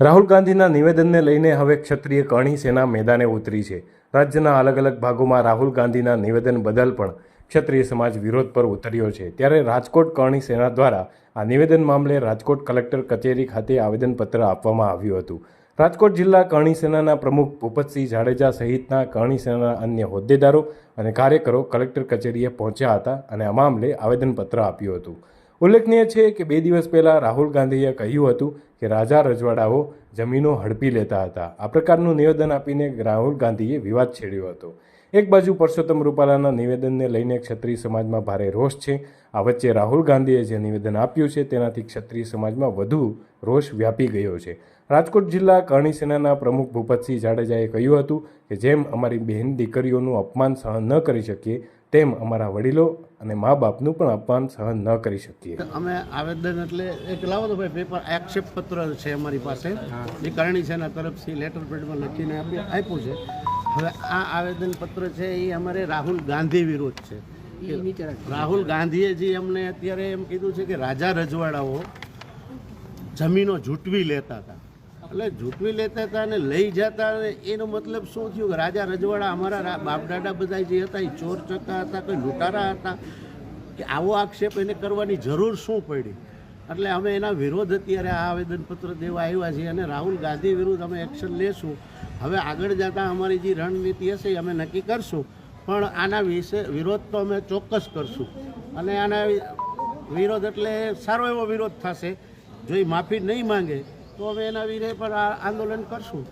રાહુલ ગાંધીના નિવેદનને લઈને હવે ક્ષત્રિય કરણી સેના મેદાને ઉતરી છે. રાજ્યના અલગ અલગ ભાગોમાં રાહુલ ગાંધીના નિવેદન બદલ પણ ક્ષત્રિય સમાજ વિરોધ પર ઉતર્યો છે. ત્યારે રાજકોટ કરણી સેના દ્વારા આ નિવેદન મામલે રાજકોટ કલેક્ટર કચેરી ખાતે આવેદનપત્ર આપવામાં આવ્યું હતું. રાજકોટ જિલ્લા કરણી સેનાના પ્રમુખ ભૂપતસિંહ જાડેજા સહિતના કરણી સેનાના અન્ય હોદ્દેદારો અને કાર્યકરો કલેક્ટર કચેરીએ પહોંચ્યા હતા અને આ મામલે આવેદનપત્ર આપ્યું હતું. ઉલ્લેખનીય છે કે બે દિવસ પહેલાં રાહુલ ગાંધીએ કહ્યું હતું કે રાજા રજવાડાઓ જમીનો હડપી લેતા હતા. આ પ્રકારનું નિવેદન આપીને રાહુલ ગાંધીએ વિવાદ છેડ્યો હતો. એક બાજુ પરસોત્તમ રૂપાલાના નિવેદનને લઈને ક્ષત્રિય સમાજમાં ભારે રોષ છે. આ વચ્ચે રાહુલ ગાંધીએ જે નિવેદન આપ્યું છે તેનાથી ક્ષત્રિય સમાજમાં વધુ રોષ વ્યાપી ગયો છે. રાજકોટ જિલ્લા કરણી સેનાના પ્રમુખ ભૂપતસિંહ જાડેજાએ કહ્યું હતું કે જેમ અમારી બહેન દીકરીઓનું અપમાન સહન ન કરી શકીએ તેમ અમારા વડીલો અને મા બાપનું પણ અપમાન સહન ન કરી શકીએ. અમે આવેદન એટલે એક લાવો તો ભાઈ પેપર આક્ષેપ પત્ર છે અમારી પાસે. એ કરણી એના તરફથી લેટર પેડમાં લખીને આપી આપ્યું છે. હવે આ આવેદન પત્ર છે એ અમારે રાહુલ ગાંધી વિરુદ્ધ છે. કે રાહુલ ગાંધીએ જે અમને અત્યારે એમ કીધું છે કે રાજા રજવાડાઓ જમીનો ઝૂંટવી લેતા હતા. એટલે ઝૂંટવી લેતા હતા અને લઈ જતા એનો મતલબ શું થયું કે રાજા રજવાડા અમારા રા- બાપ દાદા બધા જે હતા એ ચોર ચક્કા હતા, કોઈ લૂંટારા હતા, કે આવો આક્ષેપ એને કરવાની જરૂર શું પડી? એટલે અમે એના વિરોધ અત્યારે આ આવેદનપત્ર દેવા આવ્યા છીએ અને રાહુલ ગાંધી વિરુદ્ધ અમે એક્શન લેશું. હવે આગળ જતાં અમારી જે રણનીતિ હશે એ અમે નક્કી કરશું. પણ આના વિશે વિરોધ તો અમે ચોક્કસ કરશું. અને આના વિરોધ એટલે સારો એવો વિરોધ થશે. જો એ માફી નહીં માંગે તો અમે એના વિશે પર આંદોલન કરશું.